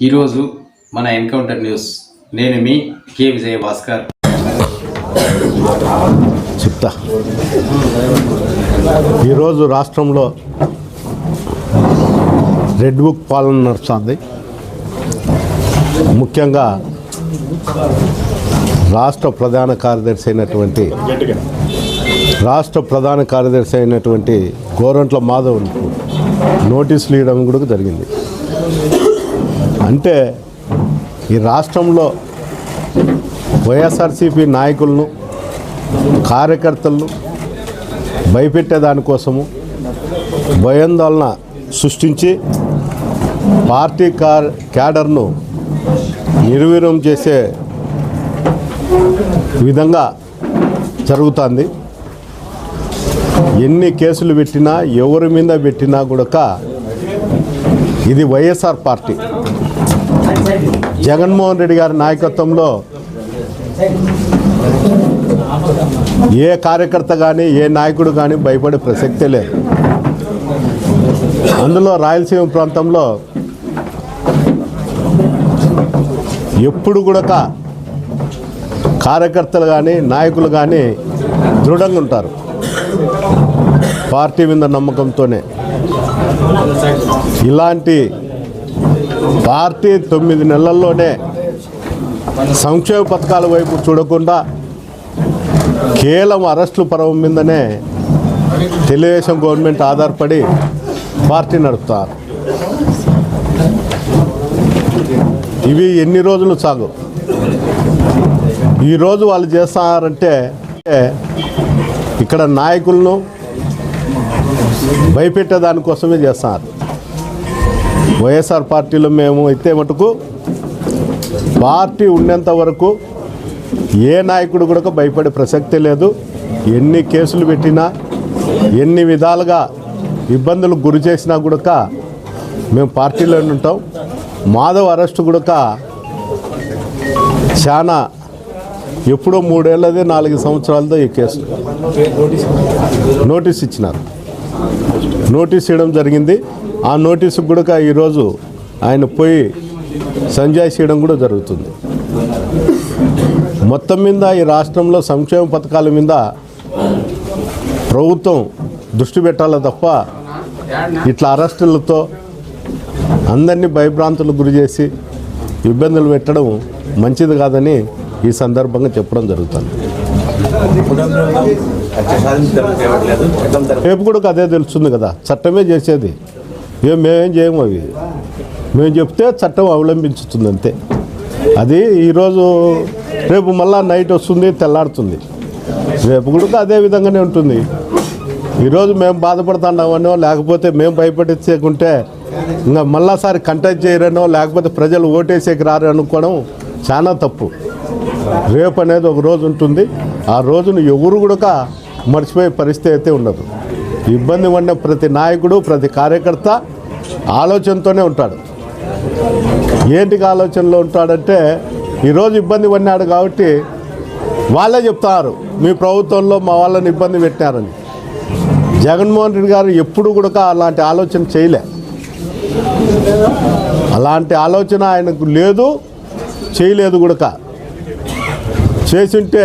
ఈరోజు మన encounter news. నేను మీ కే విజయ భాస్కర్ చెప్తా. ఈరోజు రాష్ట్రంలో రెడ్ బుక్ పాలన నడుస్తుంది. ముఖ్యంగా రాష్ట్ర ప్రధాన కార్యదర్శి అయినటువంటి రాష్ట్ర ప్రధాన కార్యదర్శి అయినటువంటి గోరంట్ల మాధవ్ నోటీసులు ఇవ్వడం కూడా జరిగింది. అంటే ఈ రాష్ట్రంలో వైఎస్ఆర్సీపీ నాయకులను కార్యకర్తలను భయపెట్టే దానికోసము భయాందోళన సృష్టించి పార్టీ కార్ క్యాడర్ను నిర్వీర్యం చేసే విధంగా జరుగుతుంది. ఎన్ని కేసులు పెట్టినా ఎవరి మీద పెట్టినా కూడా ఇది వైఎస్ఆర్ పార్టీ. జగన్మోహన్ రెడ్డి గారి నాయకత్వంలో ఏ కార్యకర్త కానీ ఏ నాయకుడు కానీ భయపడే ప్రసక్తే లేదు. అందులో రాయలసీమ ప్రాంతంలో ఎప్పుడు కూడా కార్యకర్తలు కానీ నాయకులు కానీ దృఢంగా ఉంటారు. పార్టీ మీద నమ్మకంతోనే. ఇలాంటి పార్టీ తొమ్మిది నెలల్లోనే సంక్షేమ పథకాల వైపు చూడకుండా కేవలం అరెస్టుల పర్వం మీదనే తెలుగుదేశం గవర్నమెంట్ ఆధారపడి పార్టీ నడుపుతారు. ఇవి ఎన్ని రోజులు సాగు? ఈరోజు వాళ్ళు చేస్తారంటే ఇక్కడ నాయకులను భయపెట్టే దానికోసమే చేస్తున్నారు వైఎస్ఆర్ పార్టీలో మేము అయితే మటుకు పార్టీ ఉన్నంత వరకు ఏ నాయకుడు కూడా భయపడే ప్రసక్తి లేదు. ఎన్ని కేసులు పెట్టినా ఎన్ని విధాలుగా ఇబ్బందులకు గురి చేసినా కూడా మేము పార్టీలో ఉంటాం. మాధవ్ అరెస్టు కూడాక చాలా ఎప్పుడో మూడేళ్ళదే నాలుగు సంవత్సరాలతో ఈ కేసు. నోటీస్ ఇచ్చినారు. నోటీస్ ఇవ్వడం జరిగింది. ఆ నోటీసు కూడా ఈరోజు ఆయన పోయి సంజాయి చేయడం కూడా జరుగుతుంది. మొత్తం మీద ఈ రాష్ట్రంలో సంక్షేమ పథకాల మీద ప్రభుత్వం దృష్టి పెట్టాలి తప్ప ఇట్లా అరెస్టులతో అందరినీ భయభ్రాంతులకు గురి చేసి ఇబ్బందులు పెట్టడం మంచిది కాదని ఈ సందర్భంగా చెప్పడం జరుగుతుంది. రేపు కూడా అదే తెలుస్తుంది కదా చట్టమే చేసేది. ఏం మేమేం చేయము అవి? మేము చెప్తే చట్టం అవలంబించుతుంది అంతే. అది ఈరోజు రేపు మళ్ళా నైట్ వస్తుంది తెల్లారుతుంది. రేపు కూడా అదే విధంగానే ఉంటుంది. ఈరోజు మేము బాధపడుతున్నామనో లేకపోతే మేము భయపడించకుంటే ఇంకా మళ్ళాసారి కంటెక్ట్ చేయరనో లేకపోతే ప్రజలు ఓటేసేకి రారు అనుకోవడం చాలా తప్పు. రేపు అనేది ఒక రోజు ఉంటుంది. ఆ రోజును ఎవరు కూడా మర్చిపోయే పరిస్థితి అయితే ఉండదు. ఇబ్బంది పడిన ప్రతి నాయకుడు ప్రతి కార్యకర్త ఆలోచనతోనే ఉంటాడు. ఏంటికి ఆలోచనలో ఉంటాడంటే ఈరోజు ఇబ్బంది పడినాడు కాబట్టి వాళ్ళే చెప్తారు మీ ప్రభుత్వంలో మా వాళ్ళని ఇబ్బంది పెట్టినారని. జగన్మోహన్ రెడ్డి గారు ఎప్పుడు కూడా అలాంటి ఆలోచన చేయలే. అలాంటి ఆలోచన ఆయనకు లేదు చేయలేదు కూడా. చేసింటే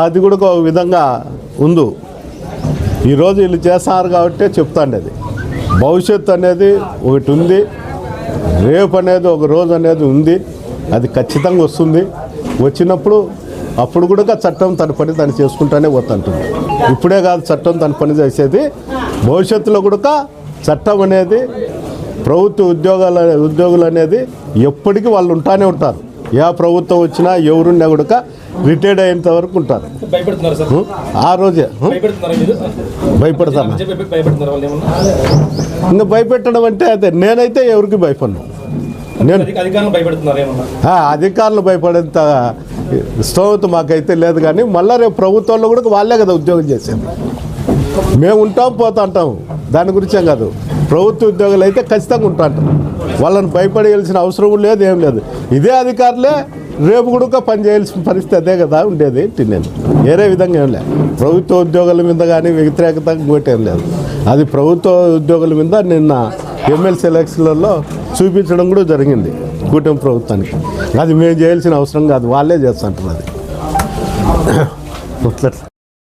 అది కూడా ఒక విధంగా ఉందు. ఈరోజు వీళ్ళు చేస్తున్నారు కాబట్టి చెప్తాండి అది భవిష్యత్తు అనేది ఒకటి ఉంది. రేపు అనేది ఒక రోజు అనేది ఉంది. అది ఖచ్చితంగా వస్తుంది. వచ్చినప్పుడు అప్పుడు కూడా చట్టం తన పని తను చేసుకుంటానే పోతుంటుంది. ఇప్పుడే కాదు చట్టం తన పని చేసేది. భవిష్యత్తులో కూడా చట్టం అనేది ప్రభుత్వ ఉద్యోగాల ఉద్యోగులు అనేది ఎప్పటికీ వాళ్ళు ఉంటానే ఉంటారు. ఏ ప్రభుత్వం వచ్చినా ఎవరున్నా కూడా రిటైర్డ్ అయ్యేంత వరకు ఉంటారు? ఆ రోజే. భయపడతాను ఇంకా భయపెట్టడం అంటే అదే. నేనైతే ఎవరికి భయపడను. నేను అధిక- అధికారులు భయపడేంత స్తోమత మాకైతే లేదు కానీ మళ్ళీ రేపు ప్రభుత్వంలో కూడా వాళ్ళే కదా ఉద్యోగం చేసేది. మేము ఉంటాం పోతా అంటాం. దాని గురించేం కాదు. ప్రభుత్వ ఉద్యోగులు అయితే ఖచ్చితంగా ఉంటా అంటాం. వాళ్ళని భయపడేయాల్సిన అవసరం లేదు ఏం లేదు. ఇదే అధికారులే రేపు కూడా పని చేయాల్సిన పరిస్థితి అదే కదా ఉండేది ఏంటి నేను? వేరే విధంగా ఏం లేదు. ప్రభుత్వ ఉద్యోగుల మీద కానీ వ్యతిరేకత ఇంకోటి ఏం లేదు. అది ప్రభుత్వ ఉద్యోగుల మీద నిన్న ఎమ్మెల్సీ ఎలక్షన్లలో చూపించడం కూడా జరిగింది కూటమి ప్రభుత్వానికి. అది మేము చేయాల్సిన అవసరం కాదు వాళ్ళే చేస్తుంటారు అది.